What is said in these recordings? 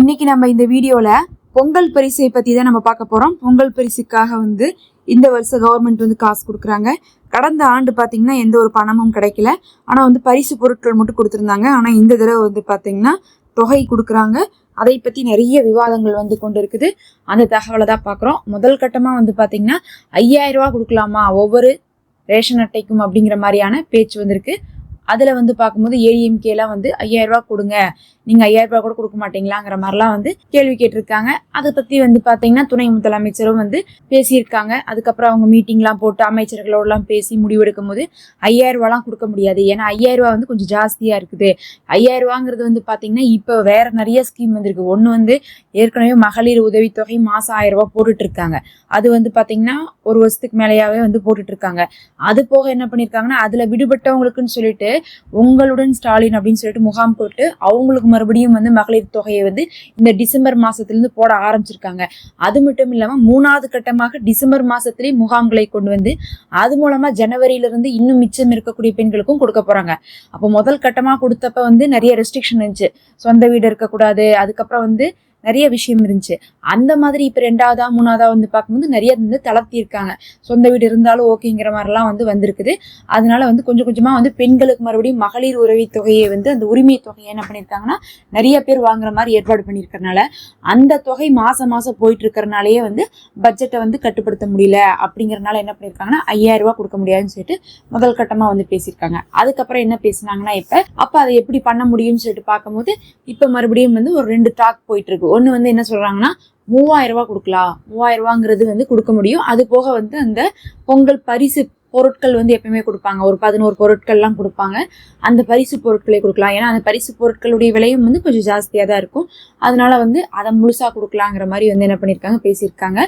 இன்னைக்கு நம்ம இந்த வீடியோல பொங்கல் பரிசை பத்தி தான் நம்ம பார்க்க போறோம். பொங்கல் பரிசுக்காக வந்து இந்த வருஷம் கவர்மெண்ட் வந்து காசு கொடுக்குறாங்க. கடந்த ஆண்டு பார்த்தீங்கன்னா எந்த ஒரு பணமும் கிடைக்கல. ஆனால் வந்து பரிசு பொருட்கள் மட்டும் கொடுத்துருந்தாங்க. ஆனால் இந்த தடவை வந்து பார்த்தீங்கன்னா தொகை கொடுக்குறாங்க. அதை பற்றி நிறைய விவாதங்கள் வந்து கொண்டு இருக்குது அந்த தகவலை தான் பார்க்குறோம். முதல் கட்டமாக வந்து பார்த்தீங்கன்னா ஐயாயிரம் ரூபா கொடுக்கலாமா? ஒவ்வொரு ரேஷன் அட்டைக்கும் அப்படிங்கிற மாதிரியான பேச்சு வந்திருக்கு. அதில் வந்து பார்க்கும்போது ஏடிஎம்கேலாம் வந்து ஐயாயிரம் ரூபா கொடுங்க. நீங்கள் ஐயாயிரரூபா கூட கொடுக்க மாட்டீங்களாங்கிற மாதிரிலாம் வந்து கேள்வி கேட்டிருக்காங்க. அதை பற்றி வந்து பார்த்தீங்கன்னா துணை முதலமைச்சரும் வந்து பேசியிருக்காங்க. அதுக்கப்புறம் அவங்க மீட்டிங்லாம் போட்டு அமைச்சர்களோடலாம் பேசி முடிவெடுக்கும் போது ஐயாயிரரூபாலாம் கொடுக்க முடியாது. ஏன்னா ஐயாயிரம் ரூபா வந்து கொஞ்சம் ஜாஸ்தியாக இருக்குது. ஐயாயிரரூபாங்கிறது வந்து பார்த்தீங்கன்னா இப்போ வேற நிறைய ஸ்கீம் வந்திருக்கு. ஒன்று வந்து ஏற்கனவே மகளிர் உதவித்தொகை மாதம் ஆயிரம் போட்டுட்ருக்காங்க. அது வந்து பார்த்தீங்கன்னா ஒரு வருஷத்துக்கு மேலேயாவே வந்து போட்டுட்ருக்காங்க. அது போக என்ன பண்ணியிருக்காங்கன்னா அதில் விடுபட்டவங்களுக்குன்னு சொல்லிட்டு உங்களுடன் ஸ்டாலின் அப்படின்னு சொல்லிட்டு முகாம் போட்டு அவங்களுக்கு மறுபடியும் வந்து மகளிர் தொகையை வந்து இந்த டிசம்பர் மாசத்துலேருந்து போட ஆரம்பிச்சிருக்காங்க. அது மட்டும் இல்லாமல் மூணாவது கட்டமாக டிசம்பர் மாசத்திலே முகாம்களை கொண்டு வந்து அது மூலமா ஜனவரியில இருந்து இன்னும் மிச்சம் இருக்கக்கூடிய பெண்களுக்கும் கொடுக்க போறாங்க. அப்போ முதல் கட்டமா கொடுத்தப்ப வந்து நிறைய ரெஸ்ட்ரிக்ஷன் இருந்துச்சு. சொந்த வீடு இருக்கக்கூடாது. அதுக்கப்புறம் வந்து நிறைய விஷயம் இருந்துச்சு. அந்த மாதிரி இப்போ ரெண்டாவதா மூணாவதா வந்து பார்க்கும்போது நிறைய வந்து தளர்த்தியிருக்காங்க. சொந்த வீடு இருந்தாலும் ஓகேங்கிற மாதிரிலாம் வந்து வந்திருக்குது. அதனால வந்து கொஞ்சம் கொஞ்சமாக வந்து பெண்களுக்கு மறுபடியும் மகளிர் உறவி தொகையை வந்து அந்த உரிமை தொகையை என்ன பண்ணியிருக்காங்கன்னா நிறைய பேர் வாங்குற மாதிரி ஏற்பாடு பண்ணியிருக்கறனால அந்த தொகை மாதம் மாதம் போயிட்டு இருக்கிறனாலேயே வந்து பட்ஜெட்டை வந்து கட்டுப்படுத்த முடியல அப்படிங்கிறனால என்ன பண்ணியிருக்காங்கன்னா ஐயாயிரம் ரூபாய் கொடுக்க முடியாதுன்னு சொல்லிட்டு முதல் கட்டமாக வந்து பேசியிருக்காங்க. அதுக்கப்புறம் என்ன பேசினாங்கன்னா இப்போ அப்போ அதை எப்படி பண்ண முடியும்னு சொல்லிட்டு பார்க்கும்போது இப்போ மறுபடியும் வந்து ஒரு ரெண்டு டாக் போயிட்டு இருக்கு ஒன்று வந்து என்ன சொல்கிறாங்கன்னா மூவாயிரம் ரூபா கொடுக்கலாம். மூவாயிரம் ரூபாங்கிறது வந்து கொடுக்க முடியும். அது போக வந்து அந்த பொங்கல் பரிசு பொருட்கள் வந்து எப்பயுமே கொடுப்பாங்க. ஒரு பதினோரு பொருட்கள்லாம் கொடுப்பாங்க. அந்த பரிசு பொருட்களை கொடுக்கலாம். ஏன்னா அந்த பரிசு பொருட்களுடைய விலையும் வந்து கொஞ்சம் ஜாஸ்தியாக தான் இருக்கும். அதனால வந்து அதை முழுசாக கொடுக்கலாங்கிற மாதிரி வந்து என்ன பண்ணியிருக்காங்க பேசியிருக்காங்க.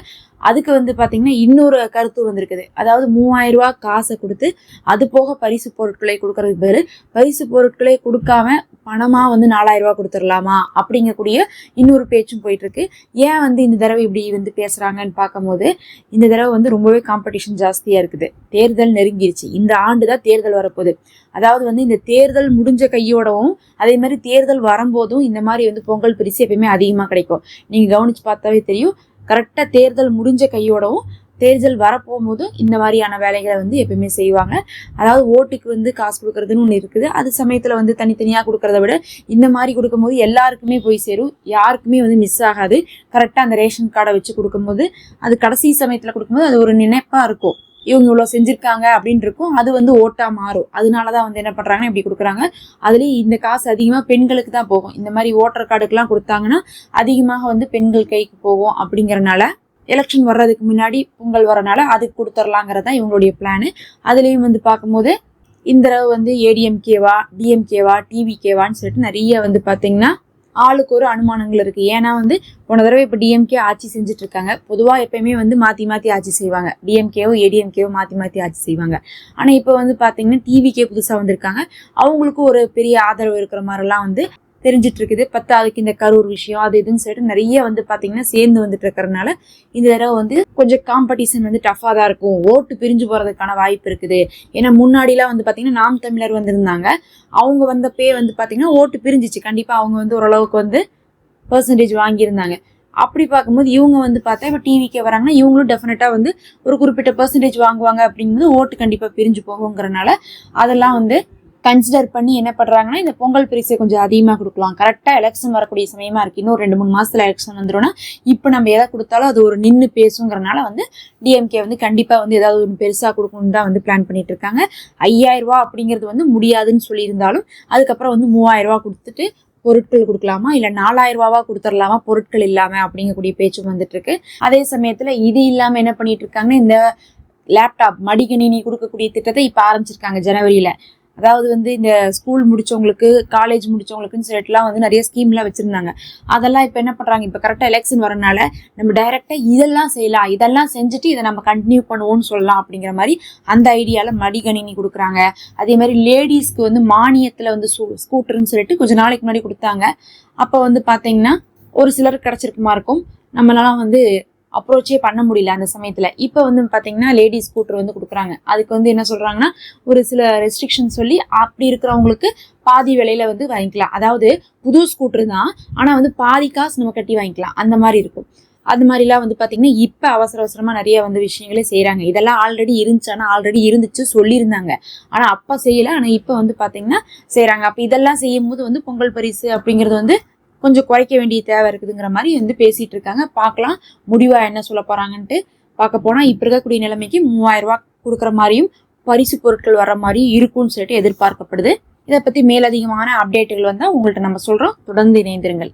அதுக்கு வந்து பார்த்தீங்கன்னா இன்னொரு கருத்து வந்திருக்குது. அதாவது மூவாயிரம் ரூபா காசை கொடுத்து அது போக பரிசு பொருட்களை கொடுக்கறதுக்கு பேர் பரிசு பொருட்களை கொடுக்காம பணமாக வந்து நாலாயிரம் ரூபா கொடுத்துடலாமா அப்படிங்கக்கூடிய இன்னொரு பேச்சும் போயிட்டுருக்கு. ஏன் வந்து இந்த தடவை இப்படி வந்து பேசுகிறாங்கன்னு பார்க்கும்போது இந்த தடவை வந்து ரொம்பவே காம்படிஷன் ஜாஸ்தியாக இருக்குது. தேர்தல் நெருங்கிருச்சு. இந்த ஆண்டு தான் தேர்தல் வரப்போகுது. அதாவது வந்து இந்த தேர்தல் முடிஞ்ச கையோடவும் அதே மாதிரி தேர்தல் வரும்போதும் இந்த மாதிரி வந்து பொங்கல் பரிசு எப்பயுமே அதிகமாக கிடைக்கும். நீங்கள் கவனிச்சு பார்த்தாவே தெரியும். கரெக்டாக தேர்தல் முடிஞ்ச கையோடவும் தேர்தல் வரப்போகும்போது இந்த மாதிரியான வேலைகளை வந்து எப்பயுமே செய்வாங்க. அதாவது ஓட்டுக்கு வந்து காசு கொடுக்கறதுன்னு ஒன்று இருக்குது. அது சமயத்தில் வந்து தனித்தனியாக கொடுக்கறத விட இந்த மாதிரி கொடுக்கும்போது எல்லாருக்குமே போய் சேரும். யாருக்குமே வந்து மிஸ் ஆகாது. கரெக்டாக அந்த ரேஷன் கார்டை வச்சு கொடுக்கும்போது அது கடைசி சமயத்தில் கொடுக்கும்போது அது ஒரு நினைப்பாக இருக்கும். இவங்க இவ்வளோ செஞ்சுருக்காங்க அப்படின்னு இருக்கும் அது வந்து ஓட்டாக மாறும். அதனால தான் வந்து என்ன பண்ணுறாங்கன்னா இப்படி கொடுக்குறாங்க. அதுலேயும் இந்த காசு அதிகமாக பெண்களுக்கு தான் போகும். இந்த மாதிரி ஓட்டர் கார்டுக்கெலாம் கொடுத்தாங்கன்னா அதிகமாக வந்து பெண்கள் கைக்கு போகும் அப்படிங்கிறனால எலெக்ஷன் வர்றதுக்கு முன்னாடி பொங்கல் வரனால அதுக்கு கொடுத்துர்லாங்கிறது தான் இவங்களுடைய பிளானு அதுலேயும் வந்து பார்க்கும்போது இந்த தடவை வந்து ஏடிஎம்கேவா டிஎம்கேவா டிவிகேவான்னு சொல்லிட்டு நிறைய வந்து பார்த்தீங்கன்னா ஆளுக்கு ஒரு அனுமானங்கள் இருக்குது ஏன்னா வந்து போன தடவை இப்போ டிஎம்கே ஆட்சி செஞ்சுட்டு இருக்காங்க பொதுவாக எப்பயுமே வந்து மாற்றி மாற்றி ஆட்சி செய்வாங்க. டிஎம்கேவோ ஏடிஎம்கேவோ மாற்றி மாற்றி ஆட்சி செய்வாங்க. ஆனால் இப்போ வந்து பார்த்தீங்கன்னா டிவிகே புதுசாக வந்திருக்காங்க. அவங்களுக்கும் ஒரு பெரிய ஆதரவு இருக்கிற மாதிரிலாம் வந்து தெரிஞ்சிட்டு இருக்குது பத்தாவதுக்கு இந்த கரூர் விஷயம் அது இதுன்னு சொல்லிட்டு நிறைய வந்து பார்த்தீங்கன்னா சேர்ந்து வந்துட்டு இருக்கிறதுனால இந்த தடவை வந்து கொஞ்சம் காம்படிஷன் வந்து டஃபாக தான் இருக்கும். ஓட்டு பிரிஞ்சு போகிறதுக்கான வாய்ப்பு இருக்குது. ஏன்னா முன்னாடிலாம் வந்து பார்த்தீங்கன்னா நாம் தமிழர் வந்திருந்தாங்க. அவங்க வந்தப்பே வந்து பார்த்தீங்கன்னா ஓட்டு பிரிஞ்சிச்சு. கண்டிப்பாக அவங்க வந்து ஓரளவுக்கு வந்து பர்சன்டேஜ் வாங்கியிருந்தாங்க. அப்படி பார்க்கும்போது இவங்க வந்து பார்த்தா இப்போ டிவிக்கே வராங்கன்னா இவங்களும் டெஃபினட்டாக வந்து ஒரு குறிப்பிட்ட பர்சன்டேஜ் வாங்குவாங்க அப்படிங்கும்போது ஓட்டு கண்டிப்பாக பிரிஞ்சு போகுங்கிறனால அதெல்லாம் வந்து கன்சிடர் பண்ணி என்ன பண்ணுறாங்கன்னா இந்த பொங்கல் பரிசை கொஞ்சம் அதிகமாக கொடுக்கலாம். கரெக்டாக எலெக்ஷன் வரக்கூடிய சமயமாக இருக்குது இன்னும் ரெண்டு மூணு மாதத்தில் எலெக்ஷன் வந்துடும்னா இப்போ நம்ம எதை கொடுத்தாலும் அது ஒரு நின்று பேசுங்கிறனால வந்து டிஎம்கே வந்து கண்டிப்பாக வந்து ஏதாவது ஒன்று பெருசாக கொடுக்கணும்னு தான் வந்து பிளான் பண்ணிட்டு இருக்காங்க. ஐயாயிரம் ரூபா அப்படிங்கிறது வந்து முடியாதுன்னு சொல்லியிருந்தாலும் அதுக்கப்புறம் வந்து மூவாயிரம் ரூபா கொடுத்துட்டு பொருட்கள் கொடுக்கலாமா? இல்லை நாலாயிரம் ரூபாவா கொடுத்துடலாமா? பொருட்கள் இல்லாமல் அப்படிங்கக்கூடிய பேச்சும் வந்துட்டு இருக்கு. அதே சமயத்தில் இது இல்லாமல் என்ன பண்ணிட்டு இருக்காங்கன்னா இந்த லேப்டாப் மடிகணினி கொடுக்கக்கூடிய திட்டத்தை இப்போ ஆரம்பிச்சிருக்காங்க ஜனவரியில். அதாவது வந்து இந்த ஸ்கூல் முடிச்சவங்களுக்கு காலேஜ் முடிச்சவங்களுக்குன்னு சொல்லிட்டுலாம் வந்து நிறைய ஸ்கீம்லாம் வச்சுருந்தாங்க. அதெல்லாம் இப்போ என்ன பண்ணுறாங்க இப்போ கரெக்டாக எலெக்ஷன் வரனால நம்ம டைரெக்டாக இதெல்லாம் செய்யலாம். இதெல்லாம் செஞ்சுட்டு இதை நம்ம கண்டினியூ பண்ணுவோம்னு சொல்லலாம் அப்படிங்கிற மாதிரி அந்த ஐடியாவில் மடிகணினி கொடுக்குறாங்க. அதே மாதிரி லேடிஸ்க்கு வந்து மானியத்தில் வந்து ஸ்கூட்டர்னு சொல்லிட்டு கொஞ்சம் நாளைக்கு முன்னாடி கொடுத்தாங்க. அப்போ வந்து பார்த்தீங்கன்னா ஒரு சிலருக்கு கிடச்சிருக்குமா இருக்கும் நம்மளாம் வந்து அப்ரோச்சே பண்ண முடியல அந்த சமயத்தில். இப்போ வந்து பார்த்தீங்கன்னா லேடிஸ் ஸ்கூட்டர் வந்து கொடுக்குறாங்க. அதுக்கு வந்து என்ன சொல்கிறாங்கன்னா ஒரு சில ரெஸ்ட்ரிக்ஷன் சொல்லி அப்படி இருக்கிறவங்களுக்கு பாதி விலையில வந்து வாங்கிக்கலாம். அதாவது புது ஸ்கூட்டர் தான் ஆனால் வந்து பாதி காசு நம்ம கட்டி வாங்கிக்கலாம். அந்த மாதிரி இருக்கும். அது மாதிரிலாம் வந்து பார்த்தீங்கன்னா இப்போ அவசர அவசரமாக நிறைய வந்து விஷயங்களே செய்கிறாங்க இதெல்லாம் ஆல்ரெடி இருந்துச்சு ஆனால் ஆல்ரெடி இருந்துச்சு சொல்லியிருந்தாங்க. ஆனால் அப்போ செய்யலை. ஆனால் இப்போ வந்து பார்த்தீங்கன்னா செய்கிறாங்க அப்போ இதெல்லாம் செய்யும் போது வந்து பொங்கல் பரிசு அப்படிங்கிறது வந்து கொஞ்சம் குறைக்க வேண்டிய தேவை இருக்குதுங்கிற மாதிரி வந்து பேசிட்டு இருக்காங்க. பார்க்கலாம் முடிவா என்ன சொல்ல போறாங்கன்ட்டு பார்க்க போனா இப்போ இருக்கக்கூடிய நிலைமைக்கு மூவாயிரம் ரூபாய் கொடுக்குற மாதிரியும் பரிசு பொருட்கள் வர மாதிரியும் இருக்கும்னு சொல்லிட்டு எதிர்பார்க்கப்படுது. இதை பத்தி மேலதிகமான அப்டேட்டுகள் வந்தால் உங்கள்கிட்ட நம்ம சொல்றோம். தொடர்ந்து இணைந்திருங்கள்.